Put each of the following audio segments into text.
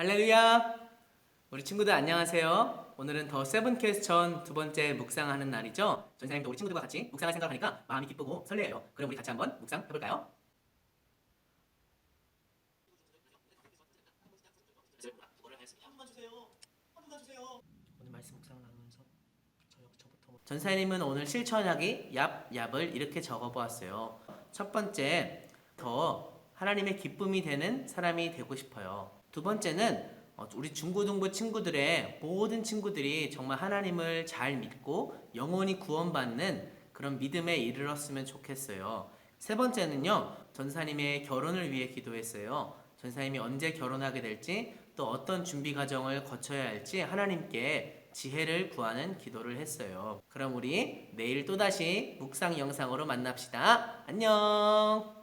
할렐루야! 우리 친구들 안녕하세요. 오늘은 더 세븐 퀘스천 두 번째 묵상하는 날이죠. 전사님도 우리 친구들과 같이 묵상할 생각하니까 마음이 기쁘고 설레요. 그럼 우리 같이 한번 묵상 해볼까요? 오늘 말씀 묵상을 나누면서 전사님은 오늘 실천하기 얍 얍을 이렇게 적어보았어요. 첫 번째 더 하나님의 기쁨이 되는 사람이 되고 싶어요. 두 번째는 어, 우리 중고등부 친구들의 모든 친구들이 정말 하나님을 잘 믿고 영원히 구원받는 그런 믿음에 이르렀으면 좋겠어요. 세 번째는요, 전사님의 결혼을 위해 기도했어요. 전사님이 언제 결혼하게 될지 또 어떤 준비 과정을 거쳐야 할지 하나님께 지혜를 구하는 기도를 했어요. 그럼 우리 내일 또다시 묵상 영상으로 만납시다. 안녕!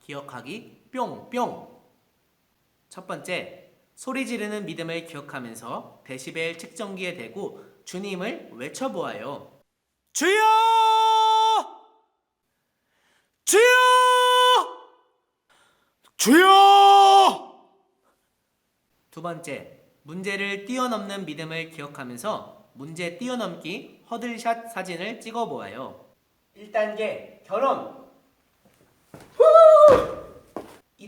기억하기 뿅뿅! 첫 번째, 소리 지르는 믿음을 기억하면서 데시벨 측정기에 대고 주님을 외쳐보아요. 주여! 주여! 주여! 두 번째, 문제를 뛰어넘는 믿음을 기억하면서 문제 뛰어넘기 허들샷 사진을 찍어보아요. 1단계 결혼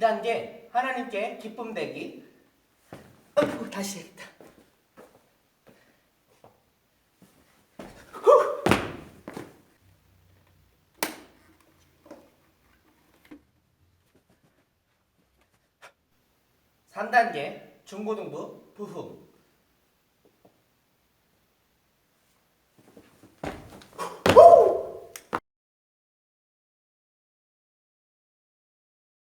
2단계 하나님께 기쁨 되기 아이고 다시 해야겠다. 후! 3단계 중고등부 부흥